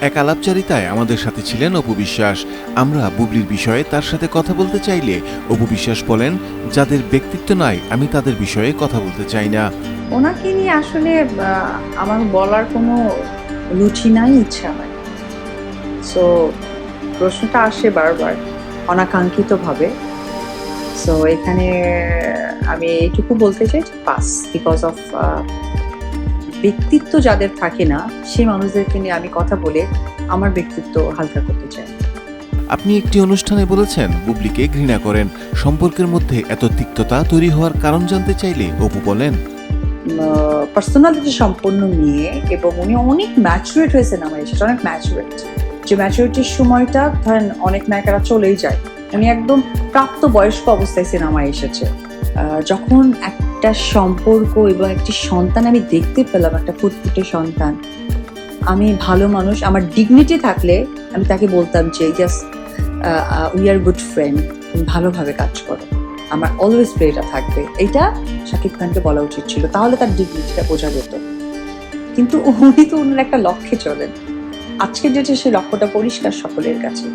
এক আলাপচারিতায় আমাদের সাথে ছিলেন অপু বিশ্বাস। আমরা বুবলির বিষয়ে তার সাথে কথা বলতে চাইলে অপু বিশ্বাস বলেন, যাদের ব্যক্তিত্ব নাই, আমি তাদের বিষয়ে কথা বলতে চাই না। ওনাকে নিয়ে আসলে আমার বলার কোনো রুচি নাই, ইচ্ছা নাই। সো প্রশ্নটা আসে বারবার, অনাকাঙ্ক্ষিতভাবে। সো এখানে আমি এইটুকু বলতে চাই পাস বিকজ অফ ব্যক্তিত্ব যাদের থাকে না সেই মানুষদেরকে নিয়ে আমি কথা বলে আমার ব্যক্তিত্ব হালকা করতে চাই। আপনি একটি অনুষ্ঠানে বলেছেন বুবলিকে ঘৃণা করেন। সম্পর্কের মধ্যে এত তিক্ততা তৈরি হওয়ার কারণ জানতে চাইলে অপু বলেন। পার্সোনালিটি সম্পন্ন নিয়ে এবং উনি অনেক ম্যাচুরেট হয়েছেন আমার এসেছে অনেক ম্যাচুরেট যে ম্যাচুরিটির সময়টা ধরেন অনেক নায়িকারা চলেই যায়। উনি একদম প্রাপ্ত বয়স্ক অবস্থায় সিনেমায় এসেছে যখন একটা সম্পর্ক এবং একটি সন্তান, আমি দেখতে পেলাম একটা ফুটফুটে সন্তান। আমি ভালো মানুষ, আমার ডিগনিটি থাকলে আমি তাকে বলতাম যে just we are good friend তুমি ভালোভাবে কাজ করো। আমার অলওয়েজ প্রেটা থাকবে। এটা শাকিব খানকে বলা উচিত ছিল, তাহলে তার ডিগনিটিটা বোঝা যেত। কিন্তু উনি তো ওনার একটা লক্ষ্যে চলেন। আজকের ডেটে সেই লক্ষ্যটা পরিষ্কার সকলের কাছে।